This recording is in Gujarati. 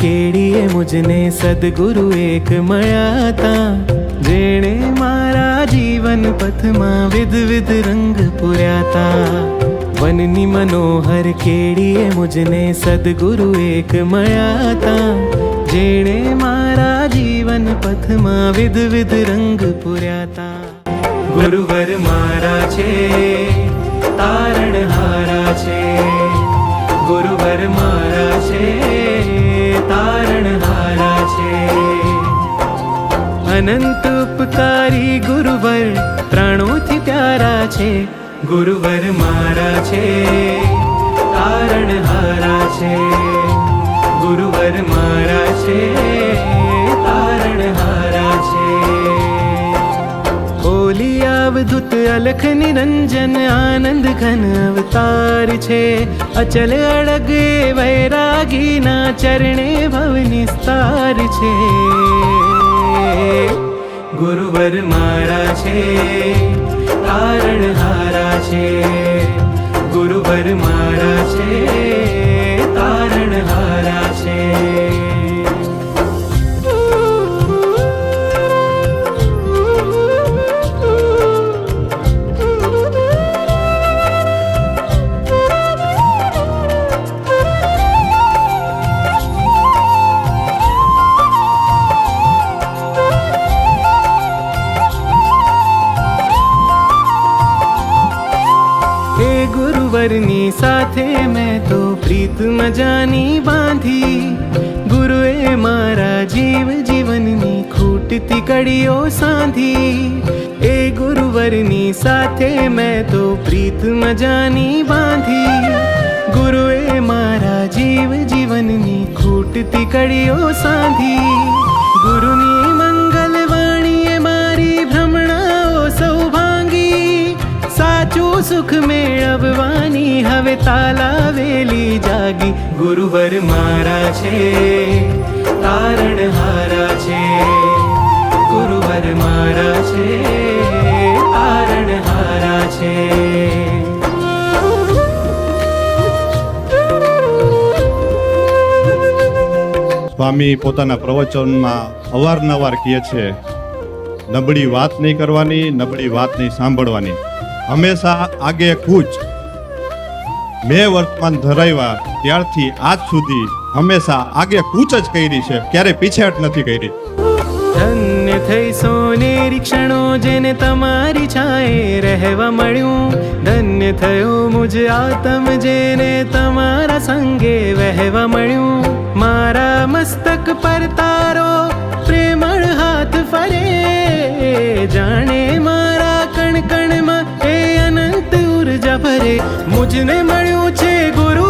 કેડીએ મુજને સદગુરુ એક મળ્યા તા જેણે મારા જીવન પથમાં વિધવિધ વિધ રંગ પૂર્યા તા વનની મનોહર કેડીએ મુજને સદગુરુ એક મળ્યા તા જેણે મારા જીવન પથમાં વિધવિધ વિધ રંગ પૂર્યા તા ગુરુવર મારા છે, તારણ અનંત ઉપકારી ગુરુવર પ્રાણોથી પ્યારા છે, ગુરુવર મારા છે. તારણ હારા છે, ગુરુવર મારા છે તારણ હારા છે. બોલી અવધૂત અલખ નિરંજન, આનંદ ઘન અવતાર છે. અચલ અડગ એ વૈરાગીના ચરણે ભવ નિસ્તાર છે. ગુરુવર મારા છે તારણ હારા છે. ગુરુવર મારા છે ગુરુવરની સાથે મેં તો પ્રીત મજાની બાંધી ગુરુએ મારા જીવ જીવનની ખૂટતી કડીઓ સાંધી એ ગુરુવરની સાથે મેં તો પ્રીત મજાની બાંધી ગુરુએ મારા જીવ જીવનની ખૂટતી કડીઓ સાંધી ગુરુની મંગલવાણીએ મારી ભ્રમણાઓ સૌભાંગી સાચું સુખ મેળવવાની તાલાવેલી જાગી ગુરુવર મારા છે તારણ હારા છે ગુરુવર મારા છે તારણ હારા છે સ્વામી પોતાના પ્રવચનમાં અવારનવાર કહે છે, નબળી વાત નહીં કરવાની, નબળી વાત નહીં સાંભળવાની. હંમેશા આગે કૂચ. મેં વર્તમાન ધરાવ્યા, ત્યારથી આજ સુધી હંમેશા આગે કૂચ જ કરી છે, ક્યારે પીછેહટ નથી કરી. ધન્ય થઈ સોનેરી ક્ષણો જેને તમારી છાએ રહેવા મળ્યું. ધન્ય થયો મુજ આતમ જેને તમારા સંગે વહેવા મળ્યું. મારા મસ્તક પર તારો જેને મળ્યું છે ગુરુ